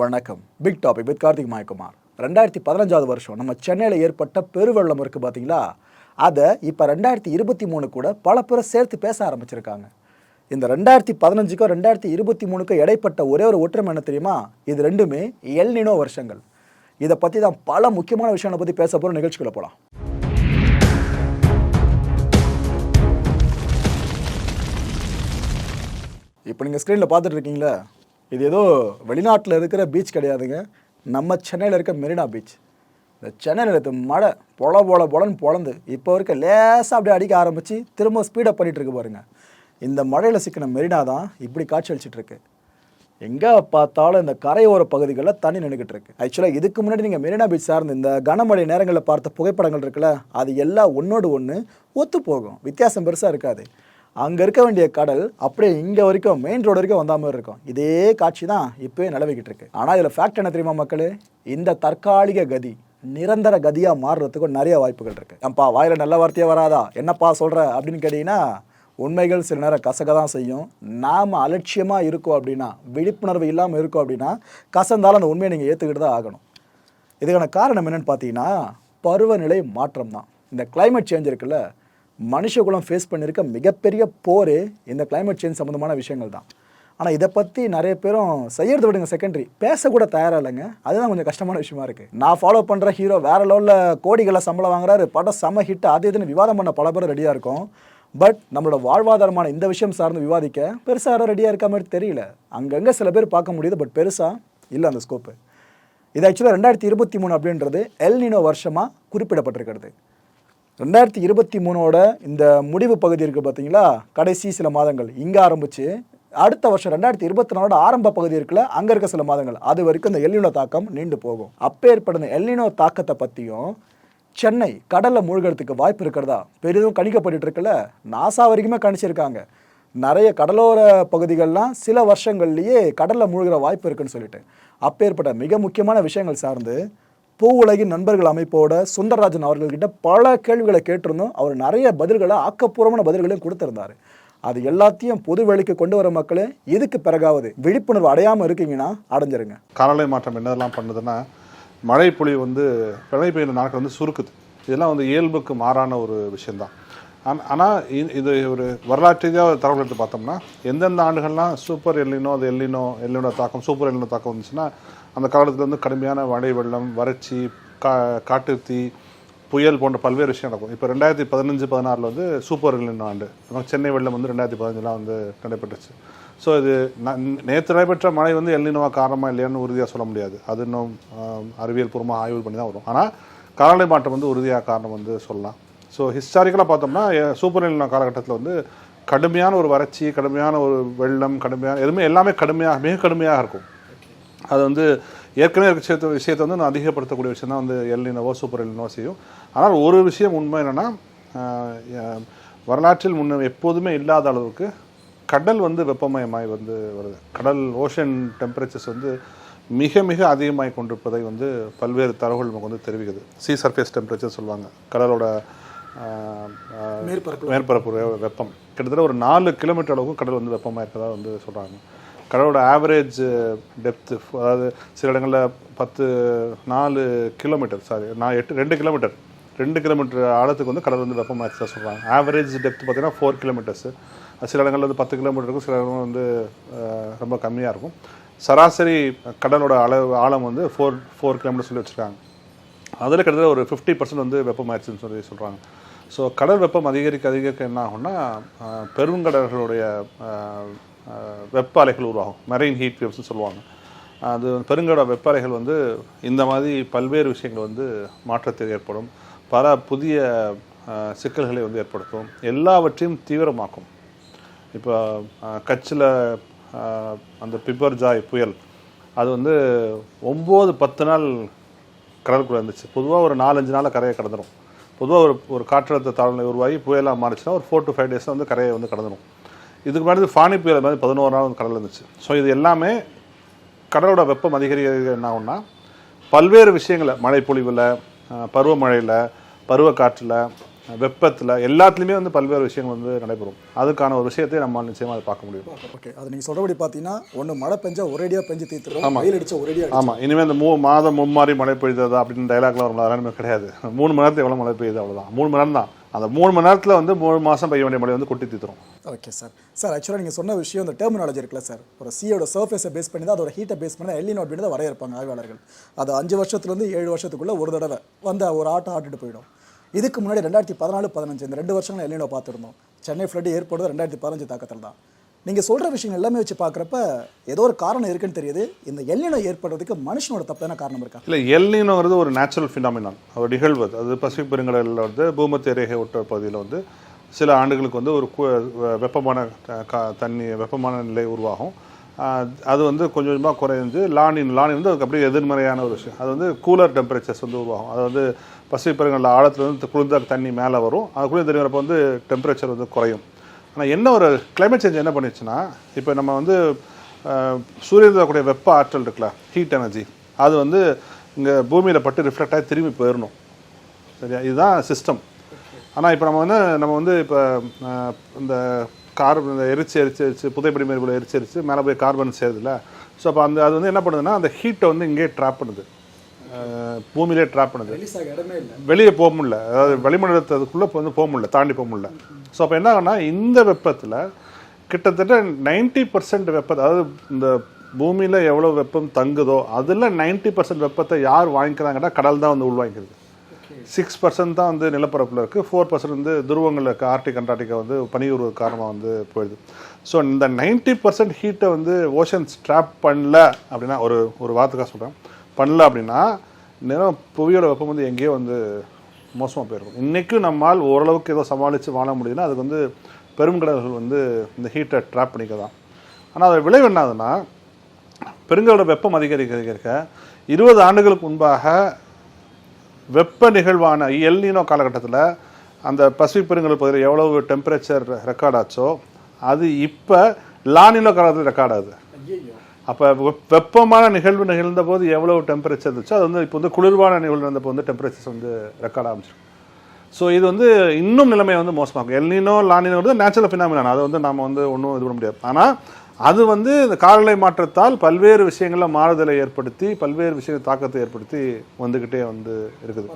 வணக்கம். Big topic with Karthik Mayakumar ரெண்டாயிரத்தி பதினஞ்சாவது வருஷம் நம்ம சென்னையில் ஏற்பட்ட பெருவெள்ளம் இருக்குது பார்த்தீங்களா அதை இப்போ ரெண்டாயிரத்தி இருபத்தி மூணு கூட பல பேரை சேர்த்து பேச ஆரம்பிச்சிருக்காங்க. இந்த ரெண்டாயிரத்தி பதினஞ்சுக்கும் ரெண்டாயிரத்தி இருபத்தி மூணுக்கும் இடைப்பட்ட ஒரே ஒரு ஒற்றுமை என்ன தெரியுமா? இது ரெண்டுமே எல்னினோ வருஷங்கள். இதை பற்றி தான் பல முக்கியமான விஷயங்களை பற்றி பேச போகிற நிகழ்ச்சிக்குள்ள போகலாம் இப்போ நீங்கள் ஸ்க்ரீனில் பார்த்துட்டு இருக்கீங்களா? இது ஏதோ வெளிநாட்டில் இருக்கிற பீச் கிடையாதுங்க. நம்ம சென்னையில் இருக்க மெரினா பீச் இந்த சென்னையில் இருக்க மழை பொல பொல பொலன்னு பொழந்து இப்போ இருக்க லேசாக அப்படியே அடிக்க ஆரம்பித்து திரும்ப ஸ்பீடப் பண்ணிகிட்டு இருக்கு பாருங்க. இந்த மழையில் சிக்கின மெரினா தான் இப்படி காட்சி அளிச்சிட்டு இருக்கு. எங்கே பார்த்தாலும் இந்த கரையோர பகுதிகளில் தண்ணி நின்றுக்கிட்டு இருக்கு. ஆக்சுவலாக இதுக்கு முன்னாடி நீங்கள் மெரினா பீச் சார்ந்து இந்த கனமழை நேரங்களில் பார்த்த புகைப்படங்கள் இருக்குல்ல அது எல்லாம் ஒன்றோடு ஒன்று ஒத்து போகும் வித்தியாசம் பெருசாக இருக்காது. அங்கே இருக்க வேண்டிய கடல் அப்படியே இங்கே வரைக்கும் மெயின் ரோடு வரைக்கும் வந்த மாதிரி இருக்கும். இதே காட்சி தான் இப்போயே நிலவிக்கிட்டு இருக்கு. ஆனால் இதில் ஃபேக்ட் என்ன தெரியுமா மக்களே? இந்த தற்காலிக கதி நிரந்தர கதியாக மாறுறதுக்கும் நிறைய வாய்ப்புகள் இருக்குது ஏன்பா வாயில் நல்ல வார்த்தையே வராதா? என்னப்பா சொல்கிற அப்படின்னு கேட்டிங்கன்னா உண்மைகள் சில நேரம் கசக தான் செய்யும். நாம் அலட்சியமாக இருக்கோம் அப்படின்னா விழிப்புணர்வு இல்லாமல் இருக்கோம் அப்படின்னா கசந்தாலும் அந்த உண்மையை நீங்கள் ஏற்றுக்கிட்டு தான் ஆகணும். இதுக்கான காரணம் என்னென்னு பார்த்தீங்கன்னா பருவநிலை மாற்றம் தான். இந்த கிளைமேட் சேஞ்ச் இருக்குல்ல மனுஷகுலம் ஃபேஸ் பண்ணியிருக்க மிகப்பெரிய போர் இந்த கிளைமேட் சேஞ்ச் சம்மந்தமான விஷயங்கள் தான். ஆனால் இதை பற்றி நிறைய பேரும் செய்யறது விடுங்க செகண்டரி பேசக்கூட தயாராக இல்லைங்க. அதுதான் கொஞ்சம் கஷ்டமான விஷயமா இருக்குது நான் ஃபாலோ பண்ணுற ஹீரோ வேற லெவலில் கோடிகளை சம்பளம் வாங்குறாரு. படம் செம ஹிட் அது இதுன்னு விவாதம் பண்ண பல பேர் ரெடியாக இருக்கும். பட் நம்மளோட வாழ்வாதாரமான இந்த விஷயம் சார்ந்து விவாதிக்க பெருசாக யாரும் ரெடியாக இருக்க மாதிரி தெரியல. அங்கங்கே சில பேர் பார்க்க முடியுது பட் பெருசாக இல்லை அந்த ஸ்கோப்பு இது ஆக்சுவலாக ரெண்டாயிரத்தி இருபத்தி மூணு அப்படின்றது எல்னினோ வருஷமாக குறிப்பிடப்பட்டிருக்கிறது. ரெண்டாயிரத்தி இருபத்தி மூணோட இந்த முடிவு பகுதி இருக்குது பார்த்தீங்களா கடைசி சில மாதங்கள். இங்கே ஆரம்பிச்சு அடுத்த வருஷம் ரெண்டாயிரத்தி இருபத்தி நாலோட ஆரம்ப பகுதி இருக்குல்ல அங்கே இருக்க சில மாதங்கள். அது வரைக்கும் இந்த எல்லினோ தாக்கம் நீண்டு போகும். அப்போ இந்த எல்லினோ தாக்கத்தை பற்றியும் சென்னை கடலில் மூழ்கிறதுக்கு வாய்ப்பு இருக்கிறதா? பெரிதும் கணிக்கப்பட்டு இருக்குல்ல. நாசா வரைக்குமே கணிச்சிருக்காங்க. நிறைய கடலோர பகுதிகள்லாம் சில வருஷங்கள்லேயே கடலில் மூழ்கிற வாய்ப்பு இருக்குன்னு சொல்லிட்டு. அப்பேற்பட்ட மிக முக்கியமான விஷயங்கள் சார்ந்து பூ உலகின் நண்பர்கள் அமைப்போட சுந்தரராஜன் அவர்கள்கிட்ட பல கேள்விகளை கேட்டிருந்தோம். அவர் நிறைய பதில்களை ஆக்கப்பூர்வமான பதில்களையும் கொடுத்துருந்தாரு. அது எல்லாத்தையும் பொது வெளிக்கு கொண்டு வர மக்களே இதுக்கு பிறகாவது விழிப்புணர்வு அடையாமல் இருக்கீங்கன்னா அடைஞ்சிருங்க. காலநிலை மாற்றம் என்னதெல்லாம் பண்ணுதுன்னா மழை பொழிவு வந்து மழை பெய்யுற நாட்கள் வந்து சுருக்குது. இதெல்லாம் வந்து இயல்புக்கு மாறான ஒரு விஷயந்தான் ஆனால் இது ஒரு வரலாற்று ரீதியாக தகவல் எடுத்து பார்த்தோம்னா எந்தெந்த ஆண்டுகள்லாம் சூப்பர் எல்லினோ அது எல்லினோ எல்லினோ தாக்கம் சூப்பர் எல்லினோ தாக்கம் வந்துச்சுன்னா அந்த காலத்தில் வந்து கடுமையான மழை வெள்ளம் வறட்சி கா காட்டுத்தீ புயல் போன்ற பல்வேறு விஷயம் நடக்கும். இப்போ ரெண்டாயிரத்தி பதினஞ்சு பதினாறில் வந்து சூப்பர் எல்லினோ ஆண்டு. சென்னை வெள்ளம் வந்து ரெண்டாயிரத்தி பதினஞ்சுலாம் வந்து நடைபெற்றுச்சு. ஸோ இது நேற்று நடைபெற்ற மழை வந்து எல்லினோவா காரணமாக இல்லையான்னு உறுதியாக சொல்ல முடியாது. அது இன்னும் அறிவியல் பூர்வமாக ஆய்வு பண்ணி தான் வரும். ஆனால் காலநிலை மாற்றம் வந்து உறுதியாக காரணம் வந்து சொல்லலாம். ஸோ ஹிஸ்டாரிக்கலாக பார்த்தோம்னா சூப்பர் எல்லினோ காலகட்டத்தில் வந்து கடுமையான ஒரு வறட்சி கடுமையான ஒரு வெள்ளம் கடுமையான எதுவுமே எல்லாமே கடுமையாக மிக கடுமையாக இருக்கும். அது வந்து ஏற்கனவே இருக்க விஷயத்தை விஷயத்தை வந்து நான் அதிகப்படுத்தக்கூடிய விஷயம் தான் வந்து எல்லினோவோ சூப்பர் எல்லினோ செய்யும் ஆனால் ஒரு விஷயம் உண்மை என்னென்னா வரலாற்றில் முன்ன எப்போதுமே இல்லாத அளவுக்கு கடல் வந்து வெப்பமயமாய் வந்து வருது. கடல் ஓஷன் டெம்பரேச்சர்ஸ் வந்து மிக மிக அதிகமாகி கொண்டிருப்பதை வந்து பல்வேறு தரவுகள் நமக்கு வந்து தெரிவிக்குது. சீ சர்ஃபேஸ் டெம்பரேச்சர் சொல்லுவாங்க. கடலோட மேற்பரப்பு. மேற்பரப்பு வெப்பம். கிட்டத்தட்ட ஒரு நாலு கிலோமீட்டர் அளவுக்கு கடல் வந்து வெப்பமாக இருக்கதா வந்து சொல்கிறாங்க கடலோட ஆவரேஜ் டெப்த்து அதாவது சில இடங்களில் பத்து நாலு கிலோமீட்டர் சாரி நான் எட்டு ரெண்டு கிலோமீட்டர் ரெண்டு கிலோமீட்டர் ஆழத்துக்கு வந்து கடல் வந்து வெப்பமாக இருக்கதா சொல்கிறாங்க ஆவரேஜ் டெப்த் பார்த்தீங்கன்னா ஃபோர் கிலோமீட்டர்ஸு சில இடங்களில் வந்து பத்து கிலோமீட்டர் இருக்கும் சில இடங்கள் வந்து ரொம்ப கம்மியாக இருக்கும். சராசரி கடலோட அளவு ஆழம் வந்து ஃபோர் ஃபோர் கிலோமீட்டர் சொல்லி வச்சுருக்காங்க. அதில் கிட்டத்தட்ட ஒரு ஃபிஃப்டி பர்சன்ட் வந்து வெப்பமாயிடுச்சுன்னு சொல்லி சொல்கிறாங்க ஸோ கடல் வெப்பம் அதிகரிக்க அதிகரிக்க என்ன ஆகும்னா பெருங்கடல்களுடைய வெப்ப அலைகள் உருவாகும். மெரைன் ஹீட் வேவ்ஸ்னு சொல்லுவாங்க. அது பெருங்கட வெப்ப அலைகள் வந்து இந்த மாதிரி பல்வேறு விஷயங்கள் வந்து மாற்றத்தை ஏற்படும். பல புதிய சிக்கல்களை வந்து ஏற்படுத்தும். எல்லாவற்றையும் தீவிரமாக்கும். இப்போ கட்சில் அந்த பிப்பர் ஜாய் புயல் அது வந்து ஒம்பது பத்து நாள் கடலுக்குள்ளே இருந்துச்சு. பொதுவாக ஒரு நாலஞ்சு நாளில் கரையை கடந்துடும் பொதுவாக ஒரு ஒரு காற்றழுத்த தாழ்நிலை உருவாகி புயலாக மாறிச்சுன்னா ஒரு ஃபோர் டு ஃபைவ் டேஸில் வந்து கரையை வந்து கடந்துடும் இதுக்கு முன்னாடி ஃபானி புயல் மாதிரி பதினோரு நாள் வந்து கடல் இருந்துச்சு. ஸோ இது எல்லாமே கடலோட வெப்பம் அதிகரிக்கிறது என்ன ஆகும்னா பல்வேறு விஷயங்களை மழைப்பொழிவில் பருவமழையில் பருவக்காற்றில் வெப்பத்தில் எல்லாத்துலேயுமே வந்து பல்வேறு விஷயங்கள் வந்து நடைபெறும். அதுக்கான ஒரு விஷயத்தை நம்ம நிச்சயமாக அதை பார்க்க முடியும். ஓகே அது நீங்கள் சொல்கிறபடி பார்த்தீங்கன்னா ஒன்று மழை பெஞ்சா ஒரேடியாக பெஞ்சு தீர்த்துரும் வெயில் அடிச்சா ஒரேடியாக ஆமாம் இனிமேல் இந்த மூ மாதம் மும்மாறி மழை பெய்ததா அப்படின்னு டைலாக்லாம் வரும் அதெல்லாம் கிடையாது. மூணு மணி நேரத்தில் எவ்வளோ மழை பெய்யுது அவ்வளோதான் மூணு மணி நேரம் தான் அந்த மூணு மணி நேரத்தில் வந்து மூணு மாதம் பெய்ய வேண்டிய மழை வந்து கொட்டி தீத்துரும். ஓகே சார் சார் ஆக்சுவலாக நீங்கள் சொன்ன விஷயம் இந்த டெர்மினாலஜி இருக்குல்ல சார் ஒரு சியோட சர்ஃபேஸை பேஸ் பண்ணி தான் அதோட ஹீட்டை பேஸ் பண்ணி தான் எல்லினோ அப்படின்னு தான் வரையறுப்பாங்க ஆய்வாளர்கள். அது அஞ்சு வருஷத்துலேருந்து ஏழு வருஷத்துக்குள்ளே ஒரு தடவை வந்து ஒரு ஆட்டம் ஆட்டுட்டு போயிடும். இதுக்கு முன்னாடி ரெண்டாயிரத்தி பதினாலு பதினஞ்சு இந்த ரெண்டு வருஷங்கள் எல்லினோ பார்த்துருந்தோம் சென்னை ஃப்ளட் ஏற்படுறது ரெண்டாயிரத்தி பதினஞ்சு தாக்கத்தில் தான். நீங்கள் சொல்கிற விஷயங்கள் எல்லாமே வச்சு பார்க்குறப்ப ஏதோ ஒரு காரணம் இருக்குன்னு தெரியுது. இந்த எல்லினம் ஏற்படுறதுக்கு மனுஷனோட தப்பான காரணம் இருக்கா? இல்லை எல்லினங்கிறது ஒரு நேச்சுரல் ஃபினாமினான் அவர் நிகழ்வு அது. பசிபிக் பெருங்கடலில் வந்து பூமத்திய ரேகை ஒட்ட பகுதியில் வந்து சில ஆண்டுகளுக்கு வந்து ஒரு வெப்பமான தண்ணி வெப்பமான நிலை உருவாகும். அது வந்து கொஞ்சம் கொஞ்சமாக குறைஞ்சு லானின் லானின் வந்து அதுக்கு அப்படியே எதிர்மறையான ஒரு விஷயம். அது வந்து கூலர் டெம்பரேச்சர்ஸ் வந்து உருவாகும். அது வந்து பசிபிக் பெருங்கடல் ஆழத்துல குளிர்ந்த தண்ணி மேலே வரும். அது குளிர் தண்ணி வரப்போ வந்து டெம்பரேச்சர் வந்து குறையும். ஆனால் என்ன ஒரு கிளைமேட் சேஞ்ச் என்ன பண்ணிச்சுன்னா இப்போ நம்ம வந்து சூரியன் தரக்கூடிய வெப்ப ஆற்றல் இருக்குல்ல ஹீட் எனர்ஜி அது வந்து இங்கே பூமியில் பட்டு ரிஃப்ளெக்ட் ஆகி திரும்பி போயிடணும் சரியா? இதுதான் சிஸ்டம் ஆனால் இப்போ நம்ம வந்து நம்ம வந்து இப்போ இந்த கார்பன் இந்த எரிச்சு எரிச்சு எரிச்சு புதைப்படி மேற்பட எரிச்சு எரிச்சு மேலே போய் கார்பன் சேருதுல்ல. ஸோ அப்போ அந்த அது வந்து என்ன பண்ணுதுன்னா அந்த ஹீட்டை வந்து இங்கேயே ட்ராப் பண்ணுது. பூமியிலே ட்ராப் பண்ணுது. வெளியே போக முடியல. அதாவது வளிமண்டலத்துக்குள்ளே வந்து போக முடியல தாண்டி போக முடியல. ஸோ அப்போ என்ன ஆகும்னா இந்த வெப்பத்தில் கிட்டத்தட்ட நைன்டி பர்சன்ட் வெப்பத்தை அதாவது இந்த பூமியில் எவ்வளோ வெப்பம் தங்குதோ அதில் நைன்டி பர்சன்ட் வெப்பத்தை யார் வாங்கிக்கிறாங்கன்னா கடல் தான் வந்து உள்வாங்கிக்கிறது. சிக்ஸ் பர்சன்ட் தான் வந்து நிலப்பரப்பில் இருக்குது ஃபோர் பர்சன்ட் வந்து துருவங்களில் இருக்க. ஆர்டிக் அண்டார்டிகா வந்து பனியுறு காரணமாக வந்து போயிடுது. ஸோ இந்த நைன்டி பர்சன்ட் ஹீட்டை வந்து ஓஷன்ஸ் ட்ராப் பண்ணல அப்படின்னா ஒரு ஒரு வார்த்தைக்காக சொல்கிறேன் பண்ணல அப்படின்னா நேரம் புவியோட வெப்பம் வந்து எங்கேயோ வந்து மோசமாக போயிருக்கும். இன்றைக்கும் நம்மால் ஓரளவுக்கு ஏதோ சமாளித்து வாழ முடியுதுன்னா அதுக்கு வந்து பெருங்கடல்கள் வந்து இந்த ஹீட்டை ட்ராப் பண்ணிக்க தான் ஆனால் அதோட விளைவு என்ன பெருங்கடலோட வெப்பம் அதிகரிக்க அதிகரிக்க இருபது ஆண்டுகளுக்கு முன்பாக வெப்ப நிகழ்வான எல்னினோ காலகட்டத்தில் அந்த பசிபிக் பெருங்கடல் பகுதியில் எவ்வளவு டெம்பரேச்சர் ரெக்கார்ட் ஆச்சோ அது இப்போ லானினோ காலத்தில் ரெக்கார்ட் ஆகுது. அப்போ வெப்பமான நிகழ்வு நிகழ்ந்த போது எவ்வளவு டெம்பரேச்சர் இருந்துச்சோ அது வந்து இப்போ வந்து குளிர்வான நிகழ்வு நடந்தப்போ வந்து டெம்பரேச்சர்ஸ் வந்து ரெக்கார்ட் ஆரம்பிச்சிருக்கு ஸோ இது வந்து இன்னும் நிலைமையை வந்து மோசமாகும் எல்னினோ லானினோ வந்து நேச்சுரல் ஃபினாமினான் அதை வந்து நம்ம வந்து ஒன்றும் இது பண்ண முடியாது. ஆனால் அது வந்து இந்த காலநிலை மாற்றத்தால் பல்வேறு விஷயங்களில் மாறுதலை ஏற்படுத்தி பல்வேறு விஷய தாக்கத்தை ஏற்படுத்தி வந்துக்கிட்டே வந்து இருக்குது.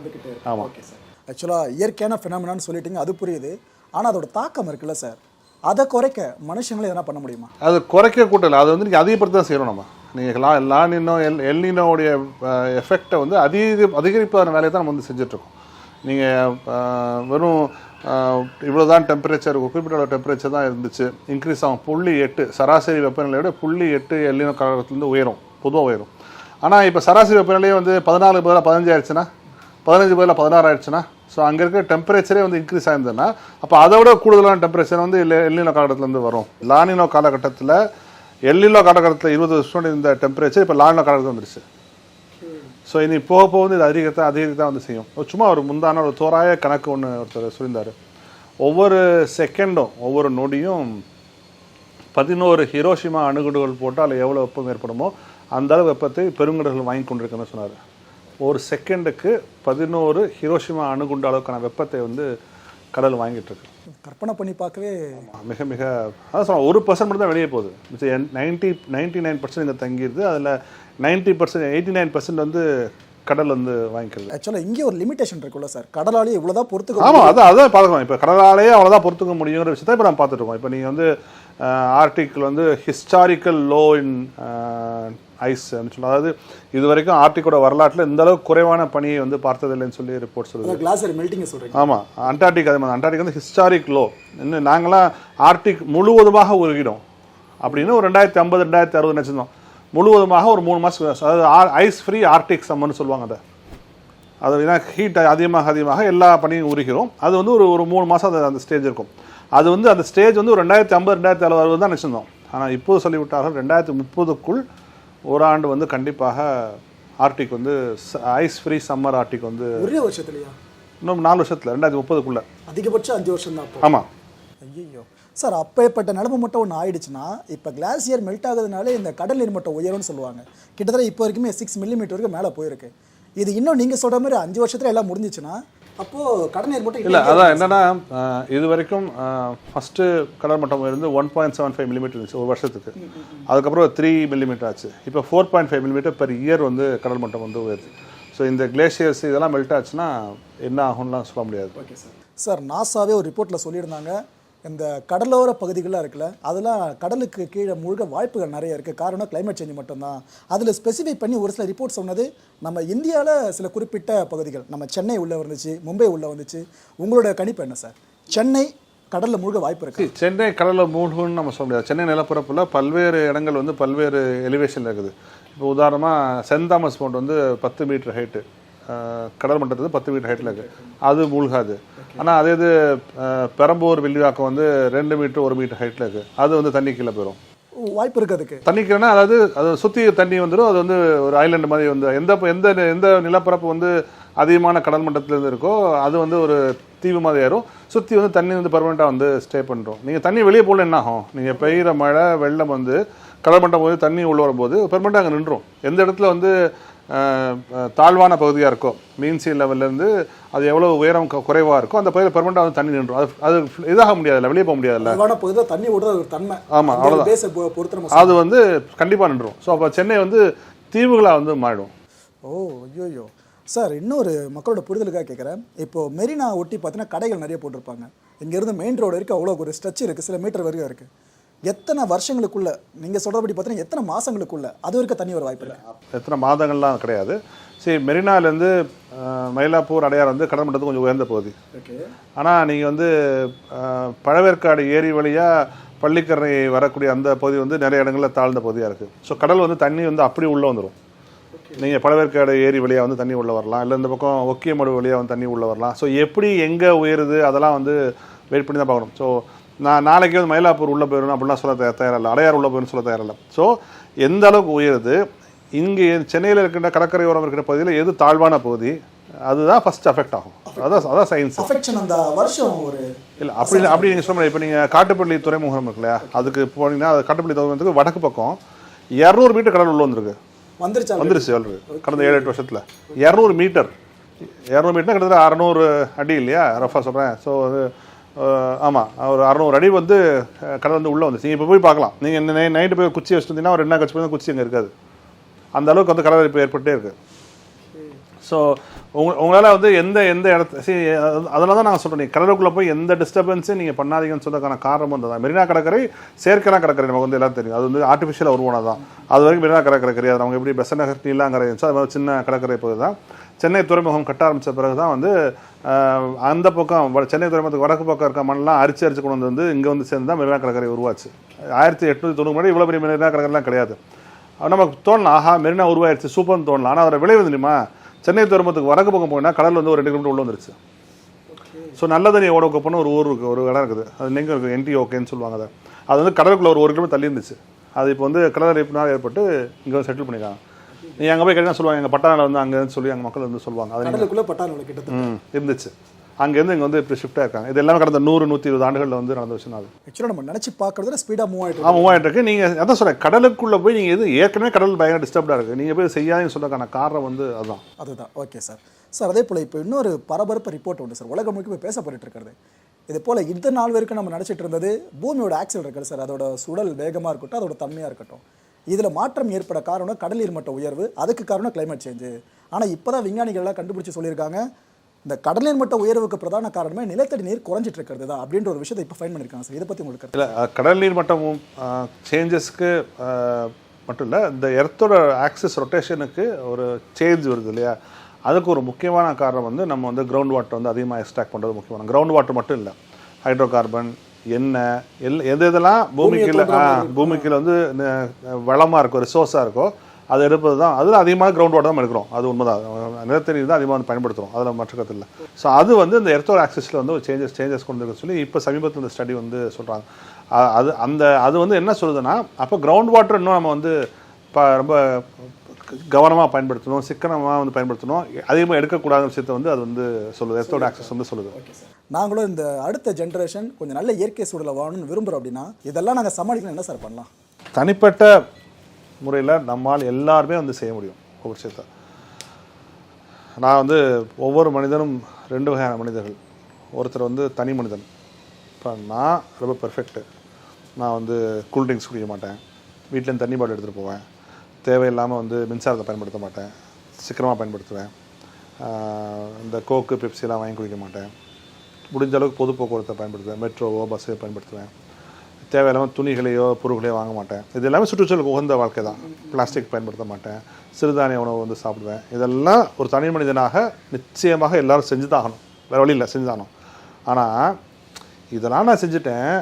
ஆமாம் ஓகே சார் ஆக்சுவலாக இயற்கையான ஃபினாமினான்னு சொல்லிட்டீங்க அது புரியுது. ஆனால் அதோட தாக்கம் இருக்குல்ல சார் அதை குறைக்க மனுஷங்களை எதனா பண்ண முடியுமா? அது குறைக்க கூட்டல அது வந்து நீங்கள் அதிகப்படுத்தி தான் செய்யணும் நம்ம. நீங்கள் லா லானினோ எல் எல்னினோடைய எஃபெக்டை வந்து அதிக அதிகரிப்பான வேலையை தான் நம்ம வந்து செஞ்சிட்ருக்கோம். நீங்கள் வெறும் இவ்வளோ தான் டெம்பரேச்சர் குறிப்பிட்ட டெம்பரேச்சர் தான் இருந்துச்சு. இன்க்ரீஸ் ஆகும். புள்ளி எட்டு சராசரி வெப்பநிலையோட புள்ளி எட்டு எல்லினோ காலத்துலேருந்து உயரும். பொதுவாக உயரும். ஆனால் இப்போ சராசரி வெப்பநிலையே வந்து பதினாலு பதிலாக பதினஞ்சு ஆயிடுச்சுன்னா பதினஞ்சு பதிலாக பதினாறு ஆயிடுச்சுன்னா ஸோ அங்கே இருக்கிற டெம்பரேச்சரே வந்து இன்க்ரீஸ் ஆயிருந்ததுன்னா அப்போ அதை விட கூடுதலான டெம்பரேச்சர் வந்து எல்லினோ காலகட்டத்திலேருந்து வரும். லானினோ காலகட்டத்தில் எல்லினோ காலகட்டத்தில் இருபது வருஷம் இந்த டெம்பரேச்சர் இப்போ லானினோ காலகட்டத்தில் வந்துருச்சு. ஸோ இனி போக போக வந்து இது அதிகரித்தான் அதிகரித்தான் வந்து செய்யும். சும்மா ஒரு முந்தான ஒரு தோராய கணக்கு ஒன்று ஒருத்தர் சொல்லியிருந்தார். ஒவ்வொரு செகண்டும் ஒவ்வொரு நொடியும் பதினோரு ஹிரோஷிமா அணுகுண்டுகள் போட்டால் எவ்வளோ வெப்பம் ஏற்படுமோ அந்த அளவு வெப்பத்தை பெருங்கடல்கள் வாங்கி கொண்டிருக்குன்னு சொன்னார். ஒரு செகண்டுக்கு பதினோரு ஹிரோஷிமா அணுகுண்டு அளவுக்கான வெப்பத்தை வந்து கடல் வாங்கிட்டு இருக்கு கற்பனை பண்ணி பார்க்கவே மிக மிக அதான் சொல்ல ஒரு பர்சன்ட் மட்டும் தான் வெளியே போகுது. மிச்சம் நைன்ட்டி நைன்ட்டி நைன் பர்சன்ட் இங்கே தங்கிடுது அதில் ninety percent eighty nine percent வந்து கடல் வந்து வாங்கிக்கிறது. ஆக்சுவலாக இங்கே ஒரு லிமிடேஷன் இருக்குல்ல சார். கடலாலே இவ்வளோதான் பொறுத்துக்க ஆமாம் அதான் அதான் பார்த்துக்கலாம் இப்போ கடலாலேயே அவ்வளோதான் பொறுத்துக்க முடியுங்கிற விஷயத்தை இப்போ நம்ம பார்த்துட்டு இருக்கோம். இப்போ நீங்கள் வந்து ஆர்டிக்கிள் வந்து ஹிஸ்டாரிக்கல் லோ இன் ஐஸ் சொல்லலாம் அதாவது இது வரைக்கும் ஆர்டிக்கோட வரலாற்றில் இந்த அளவுக்கு குறைவான பனியை வந்து பார்த்ததில்லைன்னு சொல்லி ரிப்போர்ட் சொல்லுது. சொல்கிறீங்க ஆமாம் அண்டார்டிக் அதே மாதிரி. அண்டார்டிக் வந்து ஹிஸ்டாரிக் லோ இன்னும் நாங்களாம் ஆர்டிக் முழுவதுமாக உருகிடும் அப்படின்னு ஒரு ரெண்டாயிரத்தி ஐம்பது ரெண்டாயிரத்தி அறுபது நினச்சிருந்தோம். முழுவதுமாக ஒரு மூணு மாதம் அதாவது ஐஸ் ஃப்ரீ ஆர்டிக் சம்மர்னு சொல்லுவாங்க அதை. அது ஏன்னா ஹீட் அதிகமாக அதிகமாக எல்லா பனியும் உருகிறோம் அது வந்து ஒரு ஒரு மூணு மாதம் அது அந்த ஸ்டேஜ் இருக்கும். அது வந்து அந்த ஸ்டேஜ் வந்து ஒரு ரெண்டாயிரத்தி ஐம்பது ரெண்டாயிரத்தி அறுபது தான் நினச்சிருந்தோம். ஆனால் இப்போது சொல்லிவிட்டார்கள் ரெண்டாயிரத்தி முப்பதுக்குள் ஒரு ஆண்டு வந்து கண்டிப்பாக ஆர்டிக் வந்து ஐஸ் ஃப்ரீ சம்மர் ஆர்டிக் வந்து ஒரே வருஷத்துலையா? இன்னும் நாலு வருஷத்தில் ரெண்டாயிரத்தி முப்பதுக்குள்ளே. அதிகபட்சம் அஞ்சு வருஷம் தான் ஆமாம் ஐயோ சார் அப்பேற்பட்ட நிலைமை மட்டும் ஒன்று ஆயிடுச்சுன்னா இப்போ கிளாசியர் மெல்ட் ஆகுதுனாலே இந்த கடல் நீர் மட்டம் உயரும்னு சொல்லுவாங்க. கிட்டத்தட்ட இப்போ வரைக்குமே சிக்ஸ் மில்லிமீட்டர் வரைக்கும் மேலே போயிருக்கு. இது இன்னும் நீங்கள் சொல்கிற மாதிரி அஞ்சு வருஷத்துல எல்லாம் முடிஞ்சிச்சுன்னா அப்போது கடல் நீர் மட்டம் இல்லை அதான் என்னன்னா இது வரைக்கும் ஃபஸ்ட்டு கடல் மட்டம் இருந்து one point seven five millimetre இருந்துச்சு ஒரு வருஷத்துக்கு. அதுக்கப்புறம் த்ரீ மில்லிமீட்டர் ஆச்சு. இப்போ four point five millimetre per year வந்து கடல் மட்டம் வந்து உயருது. ஸோ இந்த கிளேஷியர்ஸ் இதெல்லாம் மெல்ட் ஆச்சுன்னா என்ன ஆகும்லாம் சொல்ல முடியாது. ஓகே சார் சார் நாசாவே ஒரு ரிப்போர்ட்டில் சொல்லியிருந்தாங்க. இந்த கடலோர பகுதிகளெலாம் இருக்குல்ல அதெல்லாம் கடலுக்கு கீழே முழுக வாய்ப்புகள் நிறைய இருக்குது காரணம் கிளைமேட் சேஞ்ச் மட்டும்தான். அதில் ஸ்பெசிஃபை பண்ணி ஒரு சில ரிப்போர்ட் சொன்னது நம்ம இந்தியாவில் சில குறிப்பிட்ட பகுதிகள் நம்ம சென்னை உள்ளே வந்துச்சு மும்பை உள்ளே வந்துச்சு. உங்களோட கணிப்பு என்ன சார்? சென்னை கடலில் முழுக வாய்ப்பு இருக்கு? சென்னை கடலில் மூழ்குன்னு நம்ம சொல்ல முடியாது. சென்னை நிலப்பரப்பில் பல்வேறு இடங்கள் வந்து பல்வேறு எலிவேஷனில் இருக்குது. இப்போ உதாரணமாக சென்ட் தாமஸ் மவுண்ட் வந்து பத்து மீட்டர் ஹைட்டு கடல் மட்டத்துக்கு பத்து மீட்டர் ஹைட்டில் இருக்குது அது மூழ்காது. ஆனால் அதே இது பெரம்பூர் வில்லிவாக்கம் வந்து ரெண்டு மீட்டர் ஒரு மீட்டர் ஹைட்டில் இருக்குது அது வந்து தண்ணி கீழே போயிடும் வாய்ப்பு இருக்கு அதுக்கு. தண்ணி கீழேனா அதாவது அது சுற்றி தண்ணி வந்துடும் அது வந்து ஒரு ஐலண்ட் மாதிரி வந்து எந்த எந்த எந்த நிலப்பரப்பு வந்து அதிகமான கடல் மட்டத்துல இருந்து இருக்கோ அது வந்து ஒரு தீவு மாதிரி ஏறும். சுற்றி வந்து தண்ணி வந்து பர்மனெண்ட்டாக வந்து ஸ்டே பண்ணுறோம் நீங்கள் தண்ணி வெளியே போகல என்ன ஆகும்? நீங்கள் பெய்கிற மழை வெள்ளம் வந்து கடல் மட்டம் போது தண்ணி உள்ள வரும்போது பெர்மனெண்ட்டாக அங்கே நின்றும் எந்த இடத்துல வந்து தாழ்வான பகுதியாக இருக்கோ மீன் சி லெவல்லேருந்து அது எவ்வளோ உயரம் குறைவாக இருக்கோ அந்த பகுதியில் பெர்மனெண்ட்டாக வந்து தண்ணி நின்றும். அது அது இதாக முடியாதுல்ல வெளியே போக முடியாதுல்ல? பகுதியில் தண்ணி விடுற ஒரு தன்மை. ஆமா, அவ்வளவுதான். பேச பொறுத்து அது வந்து கண்டிப்பாக நின்றும். ஸோ அப்போ சென்னை வந்து தீவுகளாக வந்து மாறிடும். ஓ ஐயோயோ. சார் இன்னொரு மக்களோட புரிதலுக்காக கேட்குறேன் இப்போ மெரினா ஒட்டி பார்த்தீங்கன்னா கடைகள் நிறைய போட்டிருப்பாங்க. இங்கேருந்து மெயின் ரோடு வரைக்கும் அவ்வளோ ஒரு ஸ்ட்ரெச் இருக்குது சில மீட்டர் வரைக்கும் இருக்குது எத்தனை வருஷங்களுக்குள்ள நீங்கள் சொல்கிறபடி பார்த்தீங்கன்னா எத்தனை மாதங்களுக்குள்ள அது வரைக்கும் தண்ணி வர வாய்ப்பு இருக்கு? எத்தனை மாதங்கள்லாம் கிடையாது. சரி மெரினாலேருந்து மயிலாப்பூர் அடையார் வந்து கடல் மட்டத்துக்கு கொஞ்சம் உயர்ந்த பகுதி. ஆனால் நீங்கள் வந்து பழவேற்காடு ஏரி வழியாக பள்ளிக்கரணை வரக்கூடிய அந்த பகுதி வந்து நிறைய இடங்களில் தாழ்ந்த பகுதியாக இருக்குது ஸோ கடல் வந்து தண்ணி வந்து அப்படி உள்ளே வந்துடும் நீங்கள் பழவேற்காடு ஏரி வழியாக வந்து தண்ணி உள்ளே வரலாம். இல்லை இந்த பக்கம் ஒக்கியமடு வழியாக வந்து தண்ணி உள்ளே வரலாம். ஸோ எப்படி எங்கே உயருது அதெல்லாம் வந்து வெயிட் பண்ணி தான் பார்க்கணும். ஸோ நான் நாளைக்கு வந்து மயிலாப்பூர் உள்ளே போயிடணும் அப்படிலாம் சொல்ல தயார் தயாரில்லை. அடையார் உள்ளே போயிடணும் சொல்ல தயாரில்லை. ஸோ எந்த அளவுக்கு உயருது? இங்கே சென்னையில் இருக்கின்ற கடற்கரையோரம் இருக்கிற பகுதியில் எது தாழ்வான பகுதி? அதுதான் ஃபர்ஸ்ட் அஃபெக்ட் ஆகும். அதான் அதான் சயின்ஸ் அந்த வருஷம் ஒரு இல்லை அப்படி அப்படி நீங்கள் சொல்ல இப்போ நீங்கள் காட்டுப்பள்ளி துறைமுகம் இருக்கு இல்லையா? அதுக்கு போனீங்கன்னா அது காட்டுப்பள்ளி துறைமுகத்துக்கு வடக்கு பக்கம் இரநூறு மீட்டர் கடல் உள்ள வந்திருக்கு. வந்துருச்சா? வந்துருச்சு ஆல்ரெடி கடந்த ஏழு எட்டு வருஷத்தில். இரநூறு மீட்டர் இரநூறு மீட்டர் கிட்டத்தட்ட அறநூறு அடி இல்லையா? ரஃபா சொல்கிறேன் ஸோ அது ஆமாம் ஒரு அறநூறு அடி வந்து கடந்து கடல் வந்து உள்ளே வந்துச்சு. நீங்கள் இப்போ போய் பார்க்கலாம். நீங்கள் நைட்டு போய் குச்சி வச்சுருந்தீங்கன்னா ஒரு என்ன கட்சி போய் குச்சி அங்கே இருக்காது. அந்த அளவுக்கு வந்து கடல் இப்போ ஏற்பட்டே இருக்குது ஸோ உங்க உங்களால் வந்து எந்த எந்த இடத்த சரி அதனால தான் நான் சொல்கிறேன் கடலுக்குள்ளே போய் எந்த டிஸ்டர்பன்ஸும் நீங்கள் பண்ணாதீங்கன்னு சொன்னதுக்கான காரணம் வந்து தான். மெரினா கடற்கரை செயற்கையான கடற்கரை நமக்கு வந்து எல்லாம் தெரியும். அது வந்து ஆர்டிஃபிஷியலாக உருவானது தான் அது வரைக்கும் மெரினா கடற்கரை கிடையாது. அவங்க எப்படி பெசநகர் நீலாங்கரை இருந்துச்சோ அது மாதிரி சின்ன கடற்கரை போகுது தான். சென்னை துறைமுகம் கட்ட ஆரம்பித்த பிறகு தான் வந்து அந்த பக்கம் சென்னை துறைமுகத்துக்கு வடக்கு பக்கம் இருக்க மண்ணெலாம் அரிச்சு அரிச்சு கொண்டு வந்து இங்கே வந்து சேர்ந்து தான் மெரினா கடற்கரை உருவாச்சு. ஆயிரத்தி எட்நூற்றி தொண்ணூறு முன்னாடி இவ்வளோ பெரிய மெரினா கடற்கரைலாம் கிடையாது. நமக்கு தோணலாம் ஆஹா மெரினா உருவாயிருச்சு சூப்பர்னு தோணலாம். ஆனால் அதோட விளைவு தெரியுமா சென்னை துறைமுகத்துக்கு வடக்கு பக்கம் போனால் கடல் வந்து ஒரு ரெண்டு கிலோமீட்டர் உள்ள வந்துருச்சு. ஸோ நல்ல தண்ணி ஓட ஒரு ஊர் இருக்குது ஒரு இடம் இருக்குது. அது எங்கே இருக்குது என்டி ஓகேன்னு சொல்லுவாங்க அதை. அது வந்து கடலுக்குள்ள ஒரு ஒரு கிலோமீட்டர் தள்ளி இருந்துச்சு. அது இப்போ வந்து கடல் அரிப்புனால ஏற்பட்டு இங்கே வந்து செட்டில் பண்ணிக்கலாம் நீங்கள் அங்கே போய் கேட்டால் சொல்லுவாங்க எங்கள் பட்டாணில் வந்து அங்கே சொல்லி அங்கே மக்கள் வந்து சொல்லுவாங்க. அது கிட்டத்தட்ட. ம் இருந்துச்சு. அங்கேருந்து இங்கே வந்து இப்போ ஷிஃப்ட் ஆயிருக்காங்க இது எல்லாமே கடந்த நூறு நூற்றி இருபது ஆண்டுகளில் வந்து நடந்த விஷயம் அது. ஆக்சுவலாக நம்ம நினச்சி பார்க்கறதுல ஸ்பீடாக மூவ் ஆகிட்டு ஆமாம் மூவாயிரம் இருக்கு. நீங்கள் அதான் சொல்கிறேன் கடலுக்குள்ளே போய் நீங்கள் எது ஏற்கனவே கடல் பயங்கர டிஸ்டர்ப்டாக இருக்குது நீங்கள் போய் செய்யாதுன்னு சொல்றதுக்கான காரணம் வந்து அதுதான். அதுதான். ஓகே சார் சார் அதே போல் இப்போ இன்னொரு பரபரப்பு ரிப்போர்ட் உண்டு சார் உலகம் முழுக்க போய் பேசப்பட்டு இருக்கிறது. இது போல் இந்த நாள் வரைக்கும் நம்ம நினச்சிட்டு இருந்தது பூமியோட ஆக்சல் இருக்குது சார் அதோட சுடல் வேகமாக இருக்கட்டும் அதோட தன்மையாக இருக்கட்டும். இதில் மாற்றம் ஏற்பட காரணம் கடல் நீர் மட்ட உயர்வு. அதுக்கு காரணம் கிளைமேட் சேஞ்சு ஆனால் இப்போ தான் விஞ்ஞானிகள்லாம் கண்டுபிடிச்சி சொல்லியிருக்காங்க இந்த கடல் நீர் மட்ட உயர்வுக்கு பிரதான காரணமே நிலத்தடி நீர் குறைஞ்சிட்டு இருக்கிறது தான் அப்படின்ற ஒரு விஷயத்தை இப்போ ஃபைன் பண்ணியிருக்காங்க சார். இதை பற்றி உங்களுக்கு இல்லை கடல் நீர் மட்டமும் சேஞ்சஸ்க்கு மட்டும் இல்லை இந்த எர்த்தோட ஆக்சிஸ் ரொட்டேஷனுக்கு ஒரு சேஞ்ச் வருது இல்லையா? அதுக்கு ஒரு முக்கியமான காரணம் வந்து நம்ம வந்து கிரவுண்ட் வாட்டர் வந்து அதிகமாக எக்ஸ்ட்ராக்ட் பண்ணுறது முக்கியமான. கிரவுண்ட் வாட்டர் மட்டும் இல்லை ஹைட்ரோ கார்பன் எண்ணெய் எல் எது எதெல்லாம் பூமிக்குள்ள பூமிக்குள்ள வந்து வளமாக இருக்கோ ரிசோர்ஸாக இருக்கோ அது எடுப்பது தான் அதில் அதிகமான கிரவுண்ட் வாட்டர் தான் எடுக்கிறோம். அது உண்மைதான். நிலத்தடி தான் அதிகமாக வந்து பயன்படுத்துகிறோம் அதில் மற்ற கருத்து இல்லை. ஸோ அது வந்து இந்த எர்த்தோர் ஆக்சிஸில் வந்து ஒரு சேஞ்சஸ் சேஞ்சஸ் கொண்டு இருக்க சொல்லி இப்போ சமீபத்தில் இந்த ஸ்டடி வந்து சொல்கிறாங்க அது அந்த அது வந்து என்ன சொல்லுதுன்னா அப்போ கிரவுண்ட் வாட்டர் இன்னும் நம்ம வந்து இப்போ ரொம்ப கவனமாக பயன்படுத்தணும் சிக்கனமாக வந்து பயன்படுத்தணும். அதிகமாக எடுக்கக்கூடாத விஷயத்தை வந்து அது வந்து சொல்லுது. எர்த்தோட ஆக்சஸ் வந்து சொல்லுது. நாங்களும் இந்த அடுத்த ஜென்ரேஷன் கொஞ்சம் நல்ல இயற்கை சூழலை வாழணும்னு விரும்புகிறோம் அப்படின்னா இதெல்லாம் நாங்கள் சமாளிக்கணும் என்ன சார் பண்ணலாம்? தனிப்பட்ட முறையில் நம்மால் எல்லாருமே வந்து செய்ய முடியும் ஒவ்வொரு விஷயத்தை. நான் வந்து ஒவ்வொரு மனிதனும் ரெண்டு வகையான மனிதர்கள். ஒருத்தர் வந்து தனி மனிதன். இப்போ நான் ரொம்ப பெர்ஃபெக்ட்டு நான் வந்து கூல் ட்ரிங்க்ஸ் குடிக்க மாட்டேன். வீட்டிலேருந்து தண்ணி பாட்டில் எடுத்துகிட்டு போவேன். தேவையில்லாமல் வந்து மின்சாரத்தை பயன்படுத்த மாட்டேன். சீக்கிரமாக பயன்படுத்துவேன். இந்த கோக்கு பெப்சிலாம் வாங்கி குடிக்க மாட்டேன். முடிஞ்ச அளவுக்கு பொது போக்குவரத்தை பயன்படுத்துவேன். மெட்ரோவோ பஸ்ஸோ பயன்படுத்துவேன். தேவையில்லாமல் துணிகளையோ பொருட்களையோ வாங்க மாட்டேன். இது எல்லாமே சுற்றுச்சூழலுக்கு உகந்த வாழ்க்கை தான். பிளாஸ்டிக் பயன்படுத்த மாட்டேன். சிறுதானிய உணவு வந்து சாப்பிடுவேன். இதெல்லாம் ஒரு தனி மனிதனாக நிச்சயமாக எல்லோரும் செஞ்சு தான் ஆகணும் வேறு வழி இல்லை செஞ்சாகணும். ஆனால் இதெல்லாம் நான் செஞ்சுட்டேன்.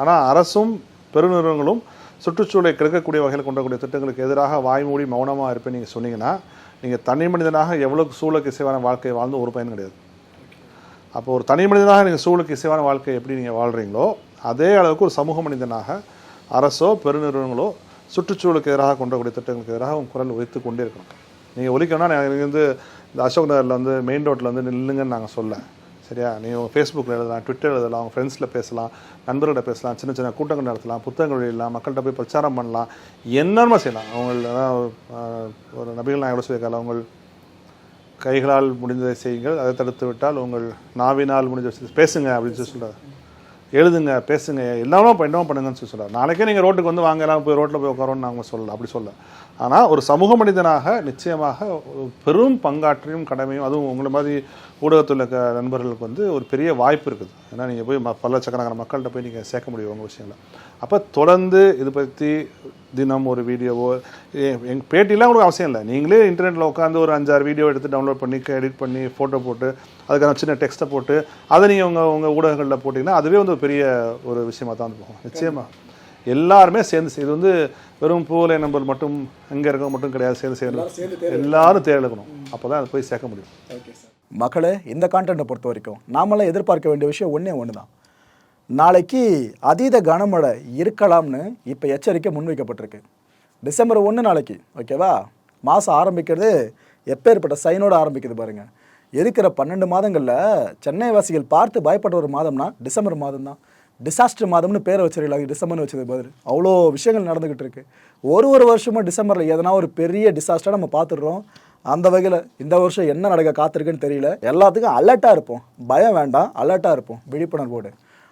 ஆனால் அரசும் பெருநிறுவனங்களும் சுற்றுச்சூழலை கிடைக்கக்கூடிய வகையில் கொண்டக்கூடிய திட்டங்களுக்கு எதிராக வாய்மூடி மௌனமாக இருப்பேன் நீங்கள் சொன்னீங்கன்னா நீங்கள் தனி மனிதனாக எவ்வளோ சூழலுக்கு இசைவான வாழ்க்கையை வாழ்ந்து ஒரு பயன் கிடையாது. அப்போ ஒரு தனி மனிதனாக நீங்கள் சூழலுக்கு இசைவான வாழ்க்கை எப்படி நீங்கள் வாழ்கிறீங்களோ அதே அளவுக்கு ஒரு சமூக மனிதனாக அரசோ பெருநிறுவனங்களோ சுற்றுச்சூழலுக்கு எதிராக கொண்டக்கூடிய திட்டங்களுக்கு எதிராக உங்கள் குரல் ஒழித்து கொண்டே இருக்கணும். நீங்கள் ஒழிக்கணும்னா நீங்கள் வந்து இந்த அசோக் நகரில் வந்து மெயின் ரோட்டில் வந்து நில்லுங்கன்னு நாங்கள் சொல்ல. சரியா? நீ ஃபேஸ்புக்கில் எழுதலாம் ட்விட்டர் எழுதலாம் அவங்க ஃப்ரெண்ட்ஸில் பேசலாம் நண்பர்கிட்ட பேசலாம் சின்ன சின்ன கூட்டங்கள் நடத்தலாம் புத்தகங்கள் எழுதலாம் மக்கள்கிட்ட போய் பிரச்சாரம் பண்ணலாம். என்னென்ன செய்யலாம். அவங்க ஒரு நபிகள் நான் எவ்வளோ சொல்லியிருக்காங்க அவங்கள் கைகளால் முடிந்ததை செய்யுங்கள் அதை தடுத்து விட்டால் உங்கள் நாவினால் முடிஞ்ச பேசுங்க அப்படின்னு சொல்லி சொல்கிறார் எழுதுங்க பேசுங்க எல்லாமே என்ன பண்ணுங்கன்னு சொல்லி சொல்லலாம் நாளைக்கே நீங்கள் ரோட்டுக்கு வந்து வாங்க எல்லாம் போய் ரோட்டில் போய் உட்காரோன்னு நாங்கள் சொல்லல அப்படி சொல்ல ஆனால் ஒரு சமூக மனிதனாக நிச்சயமாக பெரும் பங்காற்றியும் கடமையும் அதுவும் உங்களை மாதிரி ஊடகத்தில் இருக்க நண்பர்களுக்கு வந்து ஒரு பெரிய வாய்ப்பு இருக்குது. ஏன்னா நீங்கள் போய் ம பல லட்சக்கணக்கான மக்கள்கிட்ட போய் நீங்கள் சேர்க்க முடியும் உங்கள் விஷயங்களை. அப்போ தொடர்ந்து இது பற்றி தினம் ஒரு வீடியோவோ எங்கள் பேட்டிலாம் உங்களுக்கு அவசியம் இல்லை. நீங்களே இன்டர்நெட்டில் உட்காந்து ஒரு அஞ்சாறு வீடியோ எடுத்து டவுன்லோட் பண்ணி எடிட் பண்ணி ஃபோட்டோ போட்டு அதுக்கான சின்ன டெக்ஸ்ட்டை போட்டு அதை நீங்கள் உங்கள் உங்கள் ஊடகங்களில் போட்டிங்கன்னா அதுவே வந்து ஒரு பெரிய ஒரு விஷயமா தான் வந்து போகும். நிச்சயமாக எல்லாருமே சேர்ந்து இது வந்து வெறும் பூலை நம்பர் மட்டும் எங்கே இருக்கவங்க மட்டும் கிடையாது சேர்ந்து செய்யணும் எல்லாரும் தேர்ந்தெடுக்கணும். அப்போ தான் அதை போய் சேர்க்க முடியும். ஓகே சார் மக்களே இந்த கான்டென்ட்டை பொறுத்த வரைக்கும் நாமெல்லாம் எதிர்பார்க்க வேண்டிய விஷயம் ஒன்றே ஒன்று தான் நாளைக்கு அதீத கனமழை இருக்கலாம்னு இப்போ எச்சரிக்கை முன்வைக்கப்பட்டிருக்கு. டிசம்பர் ஒன்று நாளைக்கு ஓகேவா மாதம் ஆரம்பிக்கிறது எப்பேற்பட்ட சைனோடு ஆரம்பிக்குது பாருங்கள் இருக்கிற பன்னெண்டு மாதங்களில் சென்னை வாசிகள் பார்த்து பயப்படுற ஒரு மாதம்னா டிசம்பர் மாதம் தான் டிசாஸ்டர் மாதம்னு பேரை வச்சிருக்கலாம் டிசம்பர்னு வச்சது பதில். அவ்வளோ விஷயங்கள் நடந்துக்கிட்டு இருக்குது ஒரு ஒரு வருஷமும் டிசம்பரில் எதனா ஒரு பெரிய டிசாஸ்டராக நம்ம பார்த்துடுறோம். அந்த வகையில் இந்த வருஷம் என்ன நடக்க காத்திருக்குன்னு தெரியல. எல்லாத்துக்கும் அலர்ட்டாக இருப்போம். பயம் வேண்டாம் அலர்ட்டாக இருப்போம். விழிப்புணர்வோடு.